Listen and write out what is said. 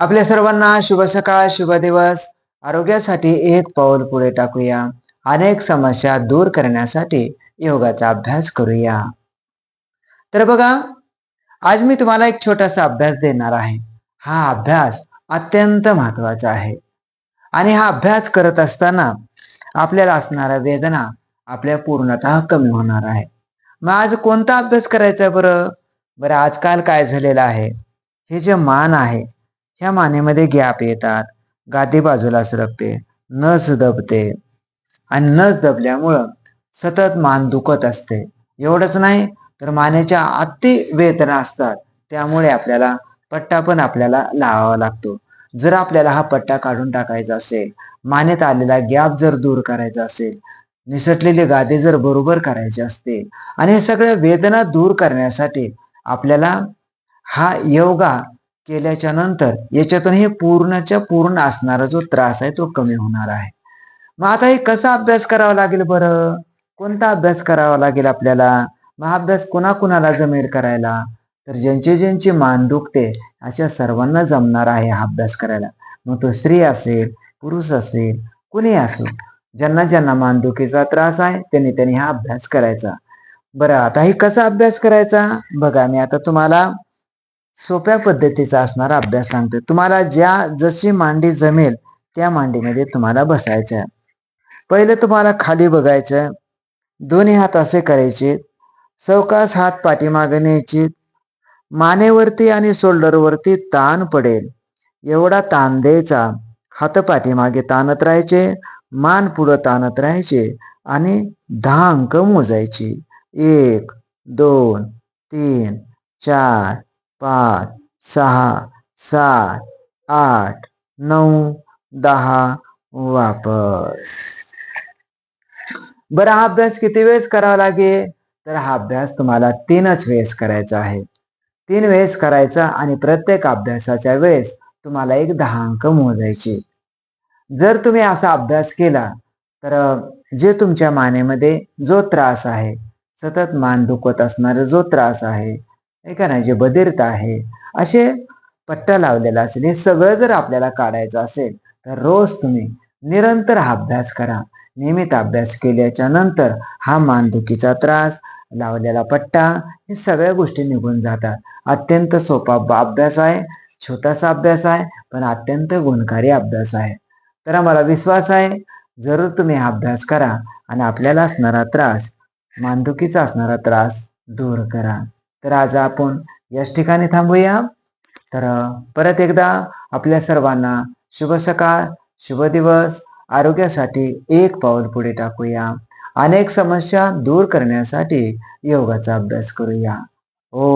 आपल्या सर्वांना शुभ सकाळ शुभ दिवस. आरोग्यासाठी एक पाऊल पुढे टाकूया. अनेक समस्या दूर करण्यासाठी योगाचा अभ्यास करूया. तर बघा आज मी तुम्हाला एक छोटासा अभ्यास देणार आहे. हा अभ्यास अत्यंत महत्त्वाचा आहे. आणि हा अभ्यास करत असताना आपल्याला असणाऱ्या वेदना आपल्या पूर्णतः कमी होणार आहे. मग आज कोणता अभ्यास करायचा बरं? बरं आजकाल काय झालेलं आहे? हे जे मान आहे ह्या मानेमध्ये गॅप येतात. गादी बाजूला सरकते नस दबते आणि नस दबल्यामुळं सतत मान दुखत असते. एवढंच नाही तर मानेच्या अति वेदना असतात. त्यामुळे आपल्याला पट्टा पण आपल्याला लावावा लागतो. जर आपल्याला हा पट्टा काढून टाकायचा असेल मानेत आलेला गॅप जर दूर करायचा असेल निसटलेली गादी जर बरोबर करायची असतील आणि हे सगळ्या वेदना दूर करण्यासाठी आपल्याला हा योगा केल्याच्यानंतर याच्यातून हे पूर्णच्या पूर्ण असणारा जो त्रास आहे तो कमी होणार आहे. मग आता हे कसा अभ्यास करावा लागेल बरं? कोणता अभ्यास करावा लागेल आपल्याला? मग अभ्यास कुणाकुणाला जमेल करायला? तर ज्यांची ज्यांची मान दुखते अशा सर्वांना जमणार आहे हा अभ्यास करायला. मग तो स्त्री असेल पुरुष असेल कुणी असो ज्यांना ज्यांना मानदुखीचा त्रास आहे त्यांनी त्यांनी हा अभ्यास करायचा. बरं आता हे कसा अभ्यास करायचा? बघा मी आता तुम्हाला सोप्या पद्धतीचा असणारा अभ्यास सांगतोय. तुम्हाला ज्या जशी मांडी जमेल त्या मांडीमध्ये तुम्हाला बसायचं आहे पहिले तुम्हाला खाली बघायचं दोन्ही हात असे करायचे. चौकास हात पाठीमागे न्यायचे. मानेवरती आणि शोल्डरवरती ताण पडेल. एवढा ताण द्यायचा. हात पाठीमागे ताणत राहायचे. मान पुढं ताणत राहायचे. आणि दहा अंक मोजायचे. एक दोन तीन चार पाच सहा सात आठ नऊ दहा वापस. बरं हा अभ्यास किती वेळेस करावा लागेल? तर हा अभ्यास तुम्हाला तीनच वेळेस करायचा आहे. तीन वेळेस करायचा आणि प्रत्येक अभ्यासाच्या वेळेस तुम्हाला एक दहा अंक मोजायचे. जर तुम्ही असा अभ्यास केला तर जे तुमच्या मानेमध्ये जो त्रास आहे सतत मान दुखत असणारा जो त्रास आहे का नाही जे बधिरता आहे असे पट्टा लावलेला असेल हे सगळं जर आपल्याला काढायचं असेल तर रोज तुम्ही निरंतर हा अभ्यास करा. नियमित अभ्यास केल्याच्यानंतर हा मानदुखीचा त्रास लावलेला पट्टा हे सगळ्या गोष्टी निघून जातात. अत्यंत सोपा अभ्यास आहे छोटासा अभ्यास आहे पण अत्यंत गुणकारी अभ्यास आहे. तर आम्हाला विश्वास आहे जरूर तुम्ही हा अभ्यास करा आणि आपल्याला असणारा त्रास मानदुखीचा असणारा त्रास दूर करा. तर आज आपण याच ठिकाणी थांबूया. तर परत एकदा आपल्या सर्वांना शुभ सकाळ शुभ दिवस आरोग्यासाठी एक पाऊल पुढे टाकूया. अनेक समस्या दूर करण्यासाठी योगाचा अभ्यास करूया. ओ